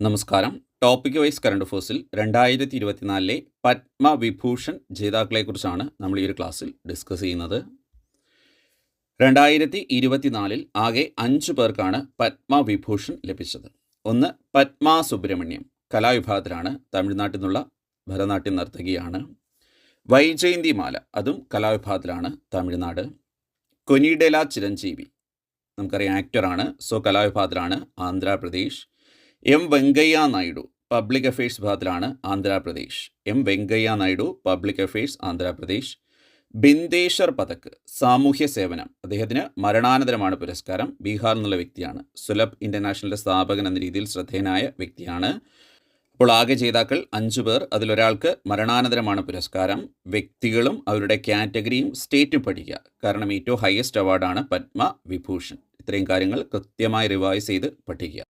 നമസ്കാരം. Topic wise current അഫേഴ്സിൽ രണ്ടായിരത്തി ഇരുപത്തിനാലിലെ പത്മവിഭൂഷൺ ജേതാക്കളെക്കുറിച്ചാണ് നമ്മൾ ഈ ഒരു ക്ലാസ്സിൽ ഡിസ്കസ് ചെയ്യുന്നത്. രണ്ടായിരത്തി ഇരുപത്തിനാലിൽ ആകെ അഞ്ച് പേർക്കാണ് പത്മവിഭൂഷൺ ലഭിച്ചത്. ഒന്ന് പത്മ സുബ്രഹ്മണ്യം കലാവിഭാഗത്തിലാണ് തമിഴ്നാട്ടിൽ നിന്നുള്ള ഭരതനാട്യം നർത്തകിയാണ്. വൈജയന്തി മാല അതും കലാവിഭാഗത്തിലാണ് തമിഴ്നാട്. കൊനിഡെല ചിരഞ്ജീവി നമുക്കറിയാം ആക്ടറാണ് so കലാവിഭാഗത്തിലാണ് Andhra Pradesh. M Venkaiah Naidu public affairs വിഭാഗത്തിലാണ് Andhra Pradesh. M Venkaiah Naidu public affairs Andhra Pradesh. Bindeshwar Pathak സാമൂഹ്യ സേവനം അദ്ദേഹത്തിന് മരണാനന്തരമാണ് പുരസ്കാരം. ബീഹാർ എന്നുള്ള വ്യക്തിയാണ്. സുലഭ് ഇന്റർനാഷണലിന്റെ സ്ഥാപകൻ എന്ന രീതിയിൽ ശ്രദ്ധേയനായ വ്യക്തിയാണ്. അപ്പോൾ ആകെ ജേതാക്കൾ അഞ്ചു പേർ. അതിലൊരാൾക്ക് മരണാനന്തരമാണ് പുരസ്കാരം. വ്യക്തികളും അവരുടെ കാറ്റഗറിയും സ്റ്റേറ്റും പഠിക്കുക. കാരണം ഏറ്റവും ഹയസ്റ്റ് അവാർഡാണ് പത്മ വിഭൂഷൺ ഇത്രയും കാര്യങ്ങൾ കൃത്യമായി റിവൈസ് ചെയ്ത് പഠിക്കുക.